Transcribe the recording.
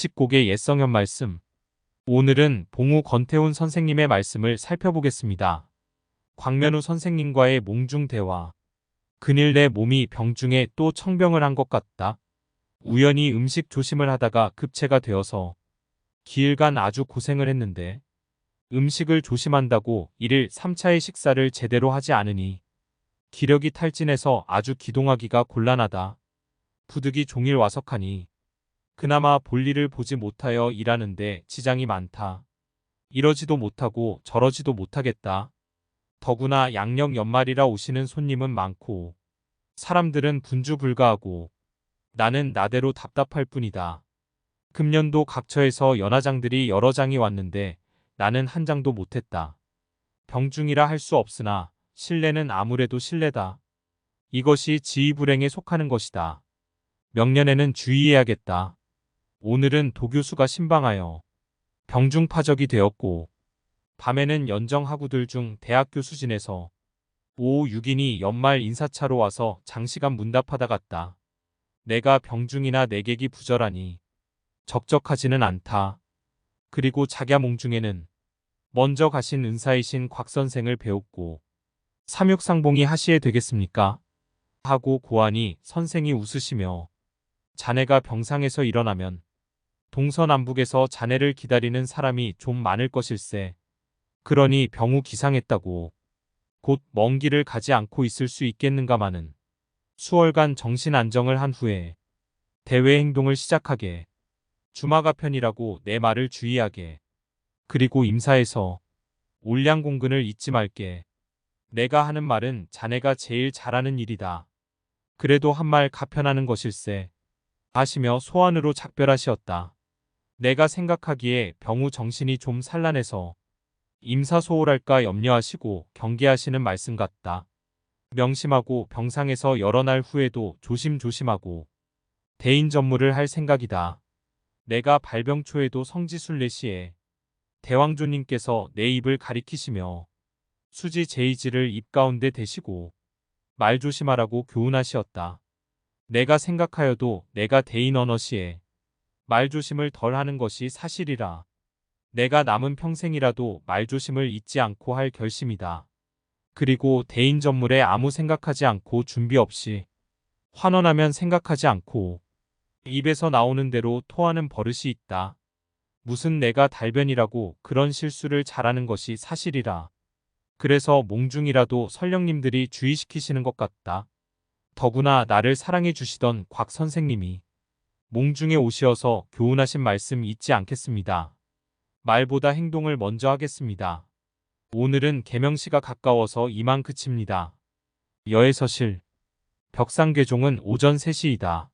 집곡의 옛성현 말씀. 오늘은 봉우 권태훈 선생님의 말씀을 살펴보겠습니다. 광면우 선생님과의 몽중 대화. 그닐 내 몸이 병중에 또 청병을 한 것 같다. 우연히 음식 조심을 하다가 급체가 되어서 기일간 아주 고생을 했는데 음식을 조심한다고 일일 3차의 식사를 제대로 하지 않으니 기력이 탈진해서 아주 기동하기가 곤란하다. 부득이 종일 와석하니 그나마 볼일을 보지 못하여 일하는데 지장이 많다. 이러지도 못하고 저러지도 못하겠다. 더구나 양력 연말이라 오시는 손님은 많고 사람들은 분주불가하고 나는 나대로 답답할 뿐이다. 금년도 각처에서 연화장들이 여러 장이 왔는데 나는 한 장도 못했다. 병중이라 할 수 없으나 신뢰는 아무래도 신뢰다. 이것이 지휘불행에 속하는 것이다. 명년에는 주의해야겠다. 오늘은 도교수가 신방하여 병중파적이 되었고 밤에는 연정하구들 중 대학교 수진에서 5, 6인이 연말 인사차로 와서 장시간 문답하다 갔다. 내가 병중이나 내객이 부절하니 적적하지는 않다. 그리고 작야몽 중에는 먼저 가신 은사이신 곽 선생을 배웠고 삼육상봉이 하시에 되겠습니까? 하고 고하니 선생이 웃으시며 자네가 병상에서 일어나면 동서남북에서 자네를 기다리는 사람이 좀 많을 것일세. 그러니 병우 기상했다고 곧 먼 길을 가지 않고 있을 수 있겠는가마는 수월간 정신 안정을 한 후에 대외 행동을 시작하게 주마가 편이라고 내 말을 주의하게 그리고 임사에서 올량 공근을 잊지 말게 내가 하는 말은 자네가 제일 잘하는 일이다. 그래도 한 말 가편하는 것일세 하시며 소환으로 작별하시었다. 내가 생각하기에 병우 정신이 좀 산란해서 임사소홀할까 염려하시고 경계하시는 말씀 같다. 명심하고 병상에서 여러 날 후에도 조심조심하고 대인 전무를 할 생각이다. 내가 발병 초에도 성지순례 시에 대왕조님께서 내 입을 가리키시며 수지 제이지를 입 가운데 대시고 말 조심하라고 교훈하시었다. 내가 생각하여도 내가 대인 언어 시에 말조심을 덜 하는 것이 사실이라. 내가 남은 평생이라도 말조심을 잊지 않고 할 결심이다. 그리고 대인 전물에 아무 생각하지 않고 준비 없이 환원하면 생각하지 않고 입에서 나오는 대로 토하는 버릇이 있다. 무슨 내가 달변이라고 그런 실수를 잘하는 것이 사실이라. 그래서 몽중이라도 설령님들이 주의시키시는 것 같다. 더구나 나를 사랑해 주시던 곽 선생님이 몽중에 오시어서 교훈하신 말씀 잊지 않겠습니다. 말보다 행동을 먼저 하겠습니다. 오늘은 개명시가 가까워서 이만 그칩니다. 여에서실 벽상계종은 오전 3시이다.